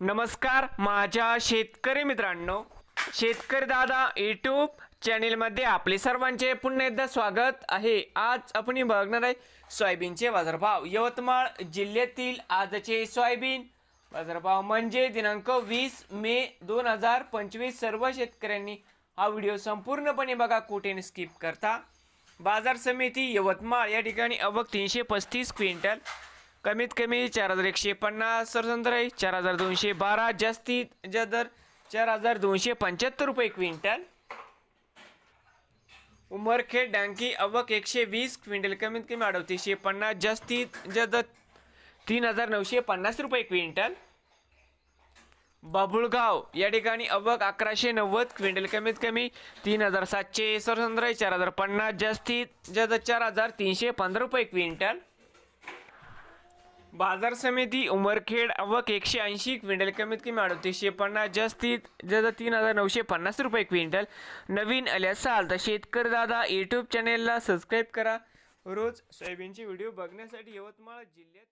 नमस्कार माझ्या शेतकरी मित्रांनो. शेतकरी दादा यूट्यूब चॅनेलमध्ये आपले सर्वांचे पुन्हा एकदा स्वागत आहे. आज आपण बघणार आहे सोयाबीनचे बाजारभाव. यवतमाळ जिल्ह्यातील आजचे सोयाबीन बाजारभाव म्हणजे दिनांक वीस मे दोन हजार पंचवीस. सर्व शेतकऱ्यांनी हा व्हिडिओ संपूर्णपणे बघा कुठे स्किप करता. बाजार समिती यवतमाळ या ठिकाणी अवघ तीनशे पस्तीस क्विंटल कमीत कमी चार हजार एकशे पन्नास सरसंत्र चार हजार दोनशे बारा जास्तीत जास्त दर चार हजार दोनशे पंच्याहत्तर रुपये क्विंटल. उमरखेड डांकी अवक एकशे वीस क्विंटल कमीत कमी अडतीसशे पन्नास जास्तीत जास्त तीन हजार नऊशे पन्नास रुपये क्विंटल. बाबुळगाव या ठिकाणी अवक अकराशे नव्वद क्विंटल कमीत कमी तीन हजार सातशे सरसंत्र चार हजार पन्नास जास्तीत जास्त चार हजार तीनशे पंधरा रुपये क्विंटल. बाजार समिती उमरखेड अवक एकशे ऐंशी क्विंटल कमीत कमी अडतीसशे पन्नास जास्तीत जास्त तीन हजार नऊशे पन्नास रुपये क्विंटल. नवीन आले असाल तर शेतकरी दादा यूट्यूब चॅनेलला सबस्क्राईब करा. रोज सोयाबीनचे व्हिडिओ बघण्यासाठी यवतमाळ जिल्ह्यात